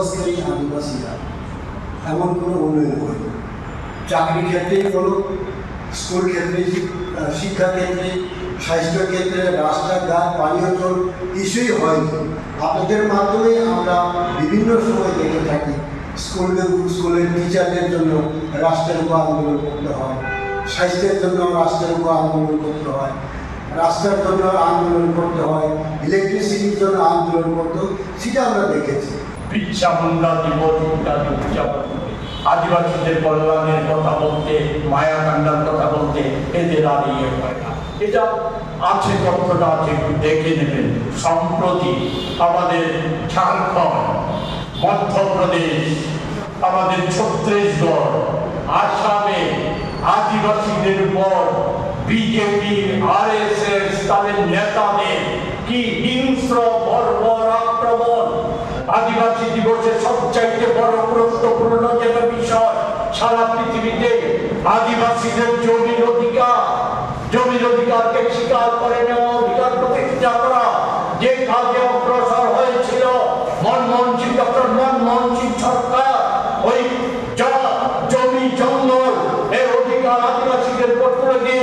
বসবাসকারী আদিবাসীরা এমন কোনো উন্নয়ন চাকরি ক্ষেত্রেই স্কুল ক্ষেত্রে রাস্তাঘাট পানীয় জল, কিছুই হয়নি। আপনাদের মাধ্যমে আমরা বিভিন্ন সময় দেখে থাকি স্কুলের স্কুলের টিচারদের জন্য রাষ্ট্রের উপর আন্দোলন করতে হয়, স্বাস্থ্যের জন্য রাষ্ট্রের উপর আন্দোলন করতে হয়, রাস্তার জন্য আন্দোলন করতে হয় ইলেকট্রিসিটির জন্য আন্দোলন করতে সেটা আমরা দেখেছি। বিচ্ছা মুন্ডা দিবস ইত্যাদি আদিবাসীদের কল্যাণের কথা বলতে মায়া কান্ডার কথা বলতে এদের আর ইয়ে হয় না। এটা আছে, তথ্যটা আছে, একটু দেখে নেবেন। সম্প্রতি আমাদের ঝাড়খণ্ড, মধ্যপ্রদেশ, আমাদের ছত্রিশগড় আসামে আদিবাসীদের উপর বিজেপি আর এস এস তাদের নেতাদের কি হিংস্র আদিবাসী দিবসের সবচাইতে বড় প্রশ্নপূর্ণ যেটা বিষয়, সারা পৃথিবীতে আদিবাসীদের জমির অধিকার, জমির অধিকারকে স্বীকার করে নেওয়া অধিকার প্রতিষ্ঠা করা, যে কাজে অগ্রসর হয়েছিল মনমোহন সিং ডক্টর মনমোহন সিং সরকার, ওই জমি, জঙ্গল, এর অধিকার আদিবাসীদের উপর দিয়ে